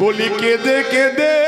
বলি কেঁদে কেঁদে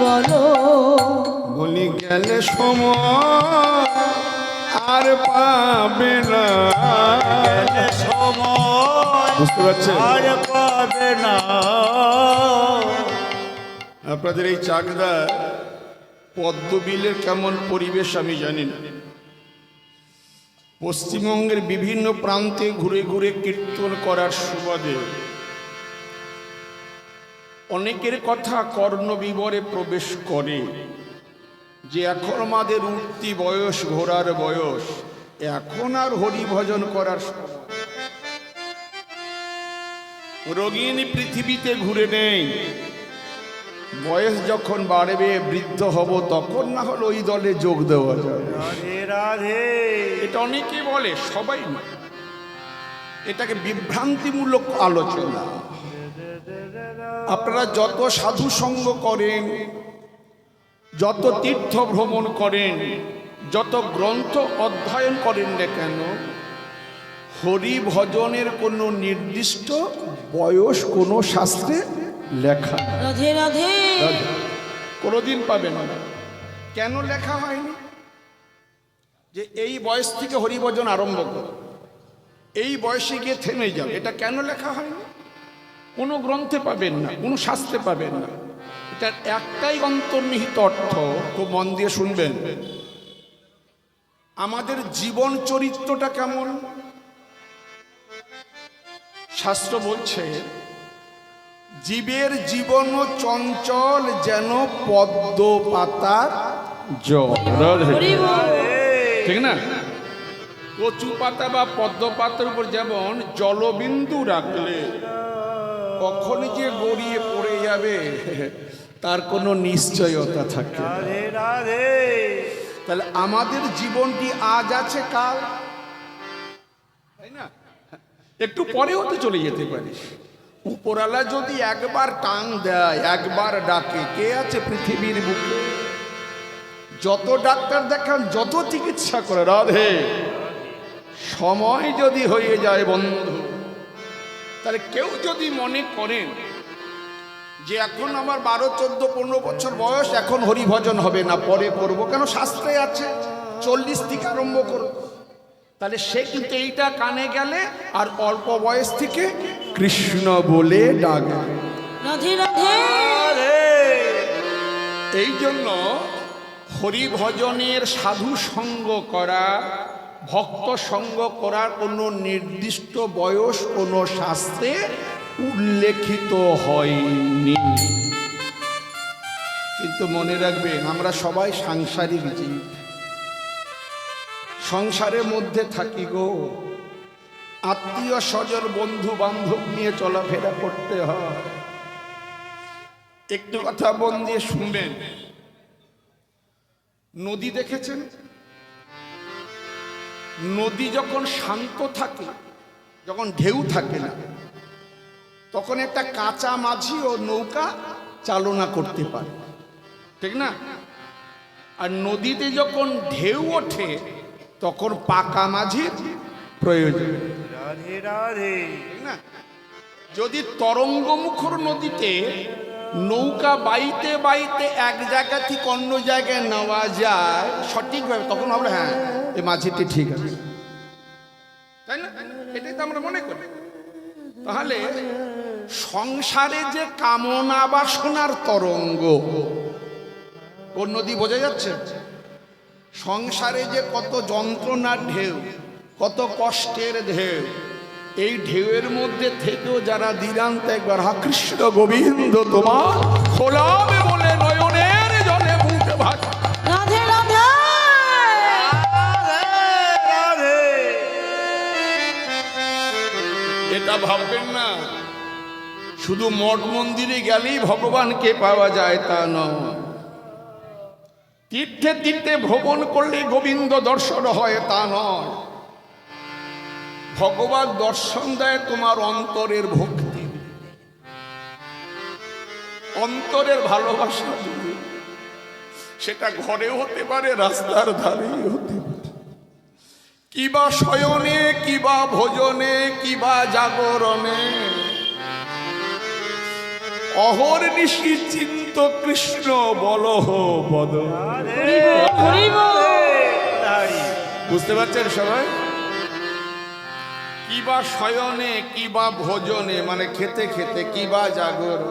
বলো। বলি গেলে সময় আর পাবে না। সময় বুঝতে পারছেন? আর পাবে না। আপনাদের এই চাকদা পদ্মবিলের কেমন পরিবেশ আমি জানি না। পশ্চিমবঙ্গের বিভিন্ন প্রান্তে ঘুরে ঘুরে কীর্তন করার সুবাদে অনেকের কথা কর্ণবিবরে প্রবেশ করে যে এখন আমাদের উঠতি বয়স ঘোরার বয়স এখন আর হরি ভজন করার রোগিনী পৃথিবীতে ঘুরে নেই। বয়স যখন বাড়বে বৃদ্ধ হব তখন না হলে ওই দলে যোগ দেওয়া যাবে। এটা অনেকে বলে সবাই না এটাকে বিভ্রান্তিমূলক আলোচনা। আপনারা যত সাধু সঙ্গ করেন যত তীর্থ ভ্রমণ করেন যত গ্রন্থ অধ্যয়ন করেন না কেন হরি ভজনের কোনো নির্দিষ্ট বয়স কোনো শাস্ত্রে লেখা কোনোদিন পাবেন না। কেন লেখা হয়নি? যে এই বয়স থেকে হরিভজন আরম্ভ করো। এই বয়সে গিয়ে থেমে যাও। এটা কেন লেখা হয়নি? কোনো গ্রন্থে পাবেন না, কোনো শাস্ত্রে পাবেন না। এটার একটাই অন্তর্নিহিত অর্থ, খুব মন দিয়ে শুনবেন। আমাদের জীবন চরিত্রটা কেমন? শাস্ত্র বলছে, জীবের জীবন চঞ্চল যেন পদ্ম পাতার জল। ঠিক না? কচু পাতা বা পদ্ম পাতার উপর যেমন জলবিন্দু রাখলে কখন যে গড়িয়ে পড়ে যাবে তার কোনো নিশ্চয়তা থাকে তাহলে আমাদের জীবনটি আজ আছে কাল? তাই না? একটু পরেও তো চলে যেতে পারে। উপরালা যদি একবার টাং দেয় একবার ডাকে কে আছে পৃথিবীর বুকে? যত ডাক্তার দেখান যত চিকিৎসা করে রাধে। সময় যদি হয়ে যায় বন্ধু তাহলে কেউ যদি মনে করেন যে এখন আমার বারো চোদ্দ পনেরো বছর বয়স এখন হরিভজন হবে না পরে করব কেন শাস্ত্রে আছে চল্লিশ থেকে আরম্ভ করব তাহলে সে কিন্তু এইটা কানে গেলে আর অল্প বয়স থেকে কৃষ্ণ বলে ডাকে। এই জন্য হরিভজনের সাধু সঙ্গ করা ভক্ত সঙ্গ করার কোনো নির্দিষ্ট বয়স, কোনো শাস্ত্রে উল্লেখিত হয়নি। কিন্তু মনে রাখবেন, আমরা সবাই সাংসারিক জীব। সংসারের মধ্যে থাকি গো। আত্মীয় স্বজন বন্ধু বান্ধব নিয়ে চলাফেরা করতে হয়। একটু কথা মন দিয়ে শুনবেন। নদী দেখেছেন? নদী যখন শান্ত থাকে যখন ঢেউ থাকে না তখন একটা কাঁচা মাঝি ও নৌকা চালনা করতে পারে। ঠিক না? আর নদীতে যখন ঢেউ ওঠে তখন পাকা মাঝির প্রয়োজন। ঠিক না? যদি তরঙ্গমুখর নদীতে নৌকা বাইতে বাইতে এক জায়গা থেকে অন্য জায়গায় নেওয়া যায়, সঠিকভাবে তখন আমরা হ্যাঁ এই মাঝিটি ঠিক আছে। তাই না? এটাই তো আমরা মনে করি। তাহলে সংসারে যে কামনা বাসনার তরঙ্গ, কোন নদী বোঝা যাচ্ছে? সংসারে যে কত যন্ত্রণার ঢেউ, কত কষ্টের ঢেউ এই ঢেউয়ের মধ্যে থেকেও যারা দিনান্ত একবার হা কৃষ্ণ গোবিন্দ তোমার খোলাবে বলে নয়নের জলে বুক ভাস রাধে। রাধে রাধে। এটা ভাববেন না। শুধু মঠ মন্দিরে গেলেই ভগবানকে পাওয়া যায় তা নয়। তীর্থে তীর্থে ভ্রমণ করলে গোবিন্দ দর্শন হয় তা নয়। ভগবান দর্শন দেয় তোমার অন্তরের ভক্তি। অন্তরের ভালোবাসা সেটা ঘরে হতে পারে রাস্তার ধারেই হতে পারে। কিবা শয়নে কিবা ভোজনে কিবা জাগরণে। অহর নিশি চিন্ত কৃষ্ণ বলহ বদ। বুঝতে পারছেন সবাই? কিবা শয়নে, কিবা ভোজনে মানে খেতে খেতে কিবা জাগর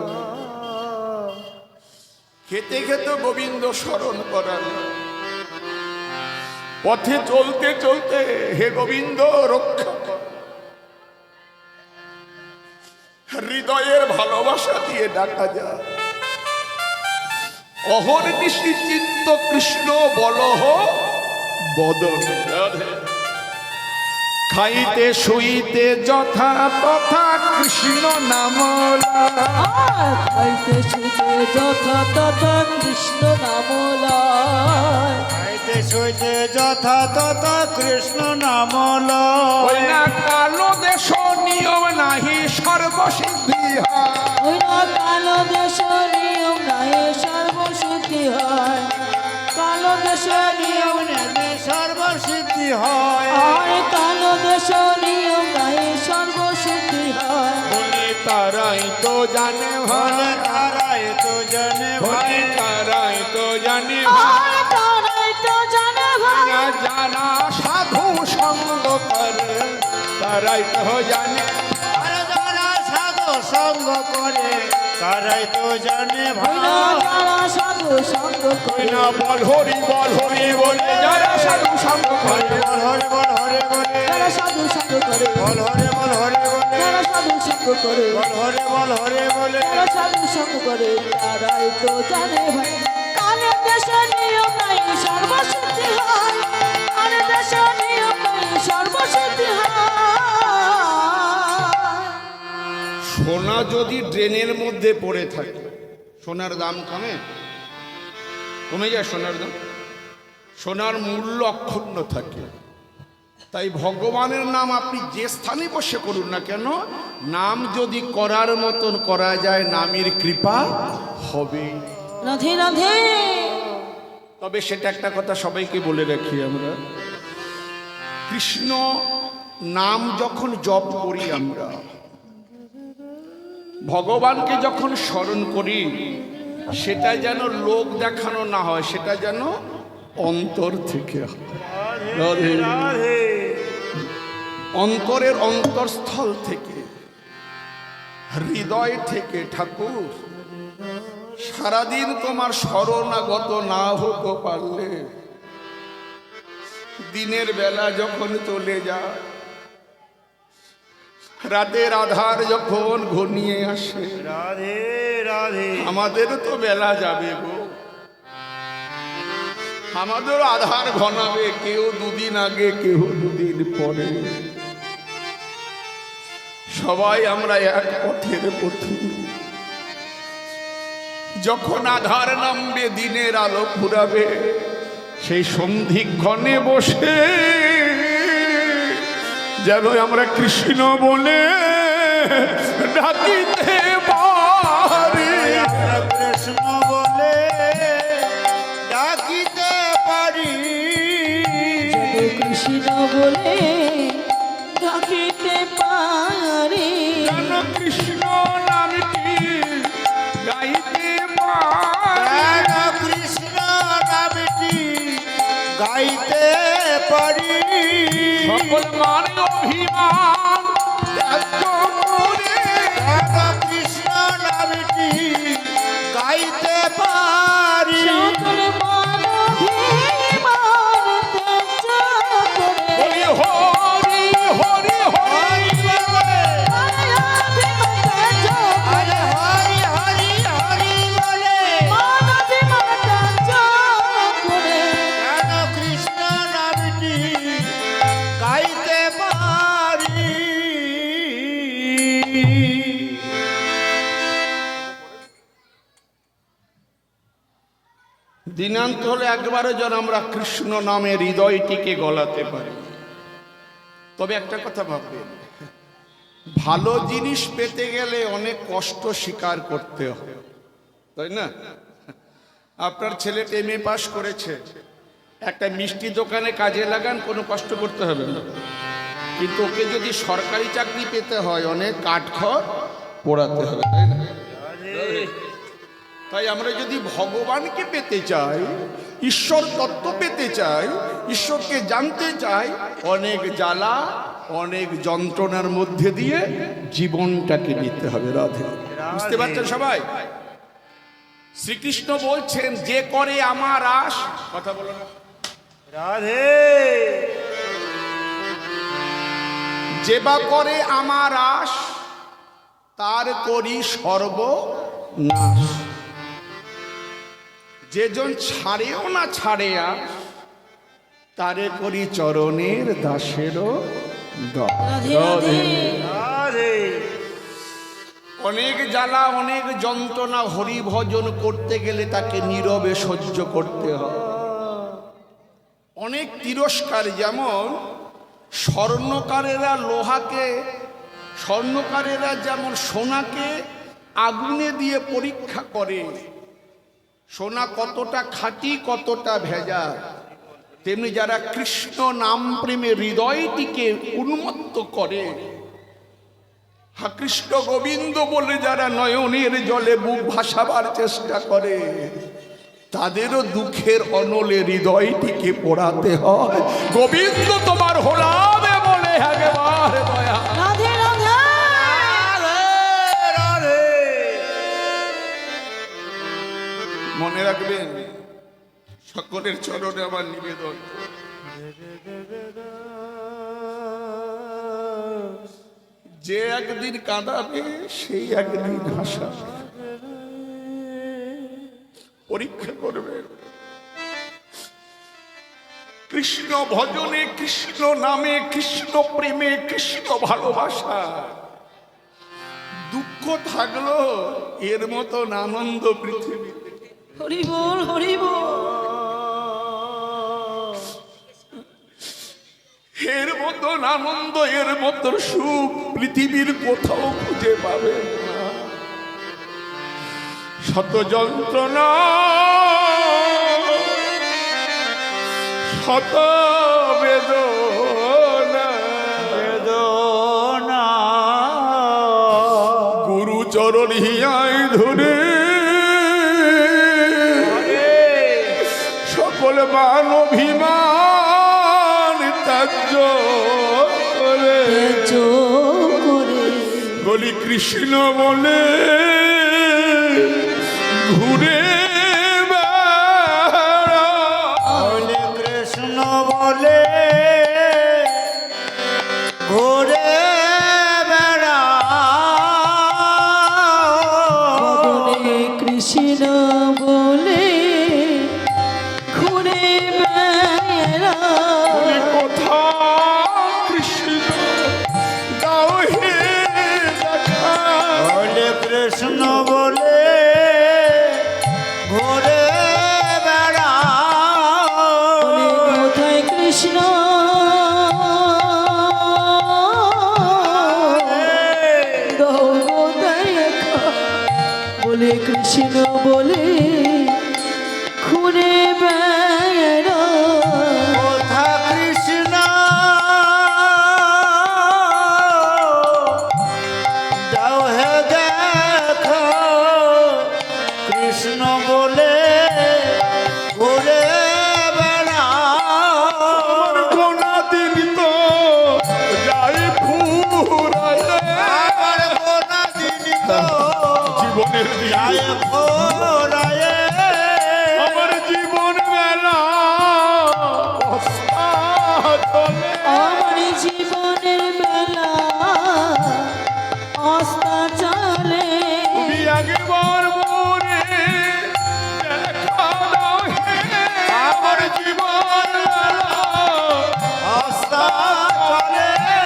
খেতে খেতে গোবিন্দ স্মরণ করান পথে চলতে চলতে হে গোবিন্দ রক্ষা। হৃদয়ের ভালোবাসা দিয়ে ডাকা যায় অহর নিশি চিত্ত কৃষ্ণ বলহ বদন। খাইতে শুইতে যথা তথা কৃষ্ণ নামলা আর খাইতে শুইতে যথা তথা কৃষ্ণ নাম লয়। খাইতে শুইতে যথা তথা কৃষ্ণ নাম ওই না কালো দেশ নিয়ম নাহি সর্বসিদ্ধি হয়। ওই না কালো দেশ নিয়ম নাই সর্বশুদ্ধি হয়। কালো দেশ নিয়ম নিয়মে সর্বসিদ্ধি হয়। জানে ভাই। তারাই তো জানে ভাই। বলি তারাই তো জানে ভাই। তো জানে ভাই। জানা সাধু সঙ্গ করে তারাই তো জানে যারা সঙ্গ করে। তারাই তো জানে না যারা সাধু সঙ্গ করে। না বল হরি বল হরি বলে। যারা সাধু সঙ্গ করে। বল হরে বল হরে বলে। যারা সাধু সঙ্গ করে। বল হরে বল হরে বলে। যারা সাধু সঙ্গ করে। বল হরে বল হরে বলে। যারা সাধু সঙ্গ করে। তারাই তো জানে ভাই। কালে দেশের নিয়ম নাই সর্বশুদ্ধি হয়। কালে দেশের নিয়ম নাই সর্বশুদ্ধি হয়। সোনা যদি ড্রেনের মধ্যে পড়ে থাকে সোনার দাম কমে? কমে যায় সোনার দাম? সোনার মূল্য অক্ষুণ্ণ থাকে। তাই ভগবানের নাম আপনি যে স্থানে বসে করুন না কেন নাম যদি করার মতন করা যায় নামের কৃপা হবে। রাধে রাধে। তবে সেটা একটা কথা সবাইকে বলে রাখি আমরা। কৃষ্ণ নাম যখন জপ করি আমরা ভগবানকে যখন স্মরণ করি, সেটা যেন লোক দেখানো না হয়, সেটা যেন অন্তর থেকে অন্তরের অন্তরস্থল থেকে, হৃদয় থেকে ঠাকুর, সারাদিন তোমার শরণাগত না হতে পারলে, দিনের বেলা যখন চলে যায় রাতের আধার যখন ঘনিয়ে আসে রাধে রাধে। আমাদের তো বেলা যাবে গো। আমাদের আধার ঘনাবে কেউ দুদিন আগে কেউ দুদিন পরে। সবাই আমরা এক পথের পথে। যখন আধার নামবে দিনের আলো ফুরাবে সেই সন্ধিক্ষণে বসে যেন আমরা কৃষ্ণ বলে ডাকিতে পারি। কৃষ্ণ বলে ডাকিতে পারি। কৃষ্ণ বলে ডাকিতে পারি। কৃষ্ণ গাইতে কৃষ্ণ গাইতে পারি। মানে অভিমান। দিনান্ত হলে একবারও যেন আমরা কৃষ্ণ নামে হৃদয়টিকে গলাতে পারি। তবে একটা কথা ভাববেন, ভালো জিনিস পেতে গেলে অনেক কষ্ট স্বীকার করতে হয়, তাই না? আপনার ছেলে এমএ পাস করেছে, একটা মিষ্টি দোকানে কাজে লাগান, কোনো কষ্ট করতে হবে না। কিন্তু ওকে যদি সরকারি চাকরি পেতে হয় অনেক কাঠখড় পোড়াতে হবে তাই না? তাই আমরা যদি ভগবানকে পেতে চাই ঈশ্বর তত্ত্ব পেতে চাই ঈশ্বরকে জানতে চাই অনেক জ্বালা অনেক যন্ত্রণার মধ্যে দিয়ে জীবনটাকে নিতে হবে রাধে বুঝতে পারছেন সবাই? শ্রীকৃষ্ণ বলছেন যে করে আমার আশ কথা বলো না। রাধে। যে বা করে আমার আশ তার করি সর্বনাশ। যেজন ছাড়েও না ছাড়ে আস তারে করি চরণের দাসেরও অনেক জ্বালা অনেক যন্ত্রণা হরি ভজন করতে গেলে তাকে নীরবে সহ্য করতে হয়। অনেক তিরস্কার যেমন স্বর্ণকারেরা লোহাকে, স্বর্ণকারেরা যেমন সোনাকে আগুনে দিয়ে পরীক্ষা করে, সোনা কতটা খাঁটি, কতটা ভেজা তেমনি যারা কৃষ্ণ নাম প্রেমে হৃদয়টিকে উন্মত্ত করে, হা কৃষ্ণ গোবিন্দ বলে যারা নয়নের জলে বুক ভাসাবার চেষ্টা করে। তাদেরও দুঃখের অনলে হৃদয়টিকে পোড়াতে হয়। গোবিন্দ তোমার হোলাবে বলে মনে রাখবেন সকলের চরণে আমার নিবেদন। যে একদিন কাঁদাবে সেই একদিন হাসা পরীক্ষা করবে। কৃষ্ণ ভজনে কৃষ্ণ নামে কৃষ্ণ প্রেমে কৃষ্ণ ভালোবাসা। দুঃখ থাকল এর মতন আনন্দ পৃথিবী এর মতন আনন্দ এর মতন সুখ পৃথিবীর কোথাও খুঁজে পাবেন না। শত যন্ত্রণা শত বেদনা। বেদনা। গুরু চরণ হিয়ায় ধরে। সকল মান করে। ত্যায্য কৃষ্ণ বলে। ঘুরে কৃষ্ণ বলে Oh, am